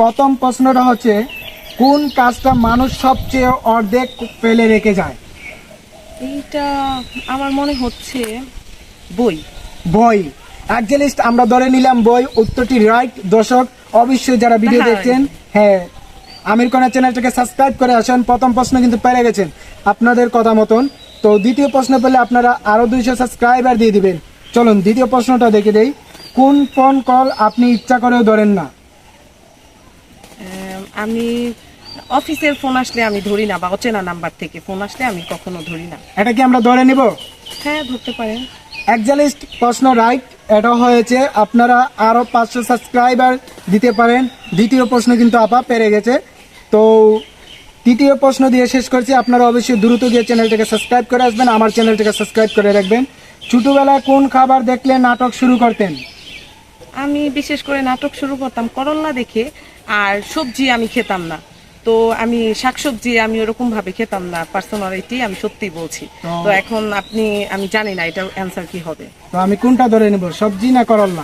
প্রথম প্রশ্নটা হচ্ছে কোন কাজটা মানুষ সবচেয়ে অর্ধেক ফেলে রেখে যায়? এইটা আমার মনে হচ্ছে বই। বই। একজালিস্ট আমরা ধরে নিলাম বই উত্তরটি রাইট দর্শক অবশ্যই যারা ভিডিও হ্যাঁ। দেখছেন হ্যাঁ আমির কোনা চ্যানেলটাকে সাবস্ক্রাইব করে আসেন প্রথম প্রশ্ন কিন্তু পেরে গেছেন আপনাদের কথা মতন। তো দ্বিতীয় প্রশ্ন পেলে আপনারা আরও দুইশো সাবস্ক্রাইবার দিয়ে দিবেন। চলুন দ্বিতীয় প্রশ্নটা দেখে দেই। কোন ফোন কল আপনি ইচ্ছা করেও ধরেন না? আম, অফিসের ফোন আসলে আমি ধরি না বা অচেনা নাম্বার থেকে ফোন আসলে আমি কখনো ধরি না। এটা কি আমরা ধরে নিব? হ্যাঁ ধরতে পারেন। একজালিস্ট প্রশ্ন রাইট এটা হয়েছে আপনারা আরও পাঁচশো সাবস্ক্রাইবার দিতে পারেন। দ্বিতীয় প্রশ্ন কিন্তু আপা পেরে গেছে। তো তৃতীয় প্রশ্ন দিয়ে শেষ করছি। আপনারা অবশ্যই দ্রুত গিয়ে চ্যানেলটাকে সাবস্ক্রাইব করে আসবেন আমার চ্যানেলটাকে সাবস্ক্রাইব করে রাখবেন। ছোটবেলায় কোন খাবার দেখলে নাটক শুরু করতেন? আমি বিশেষ করে নাটক শুরু করতাম করল্লা দেখে। আর সবজি আমি খেতাম না। তো আমি শাকসবজি আমি ওরকম ভাবে খেতাম না। পার্সোনালিটি আমি সত্যি বলছি। তো- এখন আপনি আমি জানি না এটার অ্যান্সার কি হবে। তো আমি কোনটা ধরে নেব সবজি না করল্লা?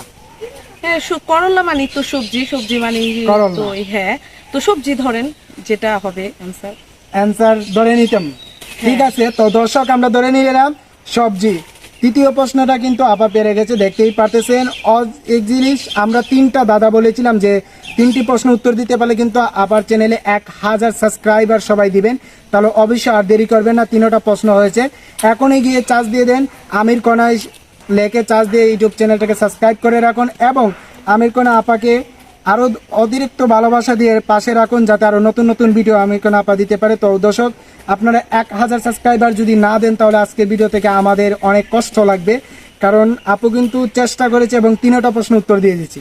হ্যাঁ করল্লা মানে তো সবজি সবজি মানে। তো হ্যাঁ। তো সবজি ধরেন যেটা হবে অ্যান্সার অ্যান্সার ধরে নিতাম। ঠিক আছে তো দর্শক আমরা ধরে নিয়ে এলাম সবজি। তৃতীয় প্রশ্নটা কিন্তু আপা পেরে গেছে, দেখতেই পারতেছেন। অজ এক জিনিস, আমরা তিনটা দাদা বলেছিলাম যে তিনটি প্রশ্ন উত্তর দিতে পারলে কিন্তু আপার চ্যানেলে এক হাজার সাবস্ক্রাইবার সবাই দিবেন। তাহলে অবশ্যই আর দেরি করবেন না, তিনোটা প্রশ্ন হয়েছে। এখনই গিয়ে চার্জ দিয়ে দেন। আমির কনায় লেখে চার্জ দিয়ে ইউটিউব চ্যানেলটাকে সাবস্ক্রাইব করে রাখুন এবং আমির কোনা আপাকে আরও অতিরিক্ত ভালোবাসা দিয়ে পাশে রাখুন যাতে আরও নতুন নতুন ভিডিও আমি কোনো আপা দিতে পারে। তো দর্শক, আপনারা এক হাজার সাবস্ক্রাইবার যদি না দেন, তাহলে আজকের ভিডিও থেকে আমাদের অনেক কষ্ট লাগবে। কারণ আপু কিন্তু চেষ্টা করেছে এবং তিনটা প্রশ্ন উত্তর দিয়ে দিচ্ছি